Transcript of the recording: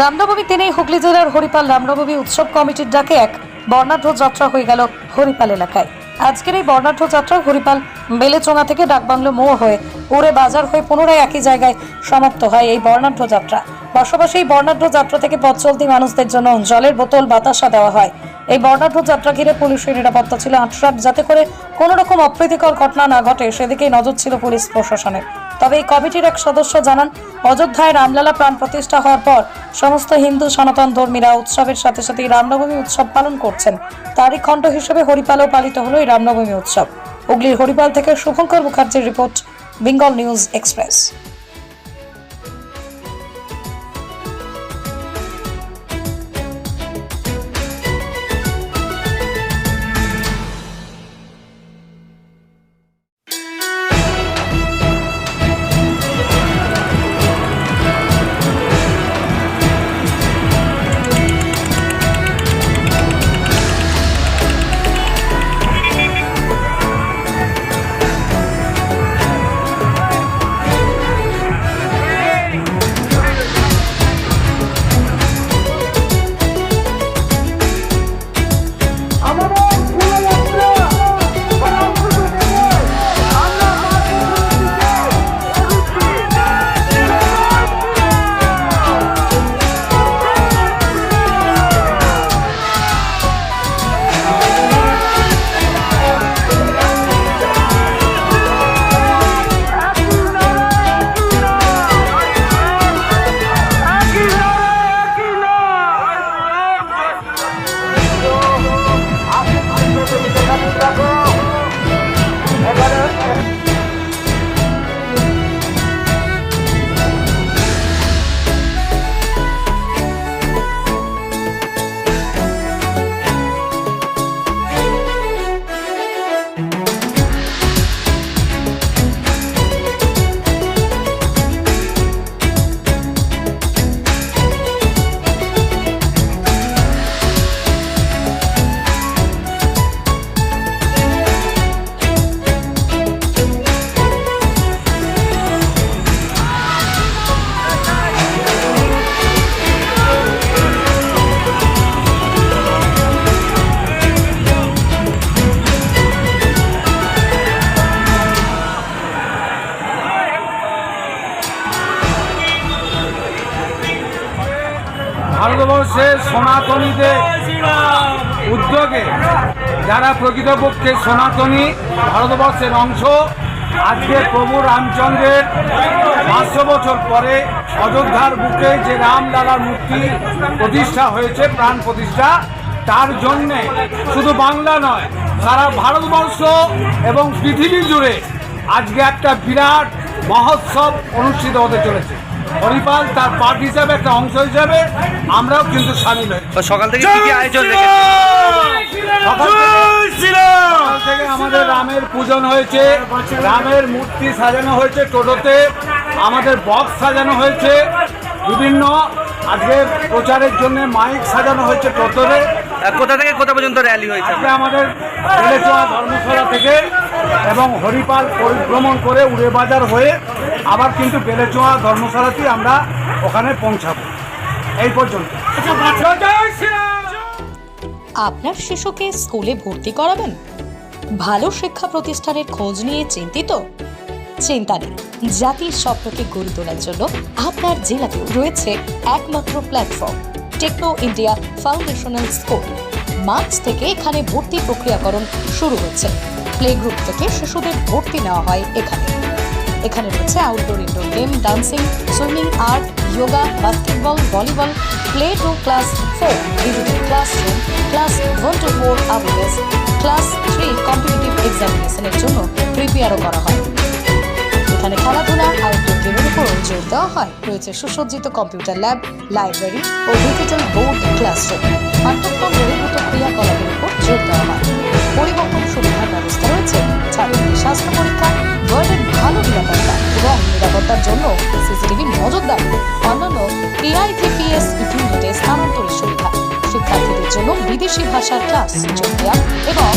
রামনবমী দিনেই হুগলি জেলার হরিপাল রামনবমী উৎসব কমিটির ডাকে এক বর্ণাঢ্য যাত্রা হয়ে গেল হরিপাল এলাকায়। আজকের এই বর্ণাঢ্য যাত্রা হরিপাল বেলেচোঙা থেকে ডাকবাংলো মোড় হয়ে উড়ে বাজার হয়ে পুনরায় একই জায়গায় সমাপ্ত হয় এই বর্ণাঢ্য যাত্রা। পাশাপাশি এই বর্ণাঢ্য যাত্রা থেকে পথ চলতি মানুষদের জন্য জলের বোতল, বাতাসা দেওয়া হয়। এই বর্ণাঢ্য যাত্রা ঘিরে পুলিশের নিরাপত্তা ছিল আটরাট, যাতে করে কোনো রকম অপ্রীতিকর ঘটনা না ঘটে, সেদিকেই নজর ছিল পুলিশ প্রশাসনের। তবে এই কমিটির এক সদস্য জানান, অযোধ্যায় রামলালা প্রাণ প্রতিষ্ঠা হওয়ার পর সমস্ত হিন্দু সনাতন ধর্মীরা উৎসবের সাথে সাথে রামনবমী উৎসব পালন করছেন। তারই খণ্ড হিসেবে হরিপালও পালিত হল এই রামনবমী উৎসব। হুগলির হরিপাল থেকে শুভঙ্কর মুখার্জির রিপোর্ট, বেঙ্গল নিউজ এক্সপ্রেস। ভারতবর্ষের সনাতনীদের উদ্যোগে যারা প্রকৃতপক্ষে সনাতনী ভারতবর্ষের অংশ, আজকে প্রভু রামচন্দ্রের পাঁচশো বছর পরে অযোধ্যার বুকে যে রামলালার মূর্তি প্রতিষ্ঠা হয়েছে, প্রাণ প্রতিষ্ঠা, তার জন্যে শুধু বাংলা নয়, সারা ভারতবর্ষ এবং পৃথিবী জুড়ে আজকে একটা বিরাট মহোৎসব অনুষ্ঠিত হতে চলেছে। হরিপাল তার পার্ট হিসাবে একটা অংশ হিসাবে আমরাও কিন্তু সামিল হই। তো সকাল থেকে কি কি আয়োজন সকাল থেকে? আমাদের রামের পূজন হয়েছে রামের মূর্তি সাজানো হয়েছে টোটোতে আমাদের বক্স সাজানো হয়েছে বিভিন্ন আজকে প্রচারের জন্য মাইক সাজানো হয়েছে টোটোতে। কোথা থেকে কোথা পর্যন্ত র্যালি হয়েছে? আজকে আমাদের ধর্মশালা থেকে এবং হরিপাল পরিভ্রমণ করে উড়ে বাজার হয়ে আবার কিন্তু বেলেচোয়া ধর্মশালাতেই আমরা ওখানে পৌঁছাবো। এই পর্যন্ত। আপনার শিশুকে স্কুলে ভর্তি করাবেন? ভালো শিক্ষা প্রতিষ্ঠানের খোঁজ নিয়ে চিন্তিত? চিন্তা নেই। জাতির স্বপ্নকে গড়ে তোলার জন্য আপনার জেলাতে রয়েছে একমাত্র platform Techno India foundational school March থেকে এখানে ভর্তি প্রক্রিয়াকরণ শুরু হচ্ছে। প্লে গ্রুপ থেকে শিশুদের ভর্তি নেওয়া হয় এখানে। এখানে রয়েছে outdoor indoor game dancing swimming art yoga basketball volleyball play to class four digital classroom class one to four hours class three competitive এক্সামিনেশনের জন্য প্রিপেয়ারও করা হয়। এখানে খেলাধুলা আউটডোর গেমের উপর জোর দেওয়া হয়। রয়েছে সুসজ্জিত কম্পিউটার ল্যাব লাইব্রেরি ও ডিজিটাল বোর্ড ক্লাসরুম পাঠ্যক্রম বহির্ভূত ক্রিয়াকলাপের নিরাপত্তা এবং নিরাপত্তার জন্য সিসিটিভি নজরদারি। অন্যান্য এআইটিপিএস ইউনিটে স্থানান্তরের সুবিধা শিক্ষার্থীদের জন্য বিদেশি ভাষার ক্লাস যোগ দেওয়া এবং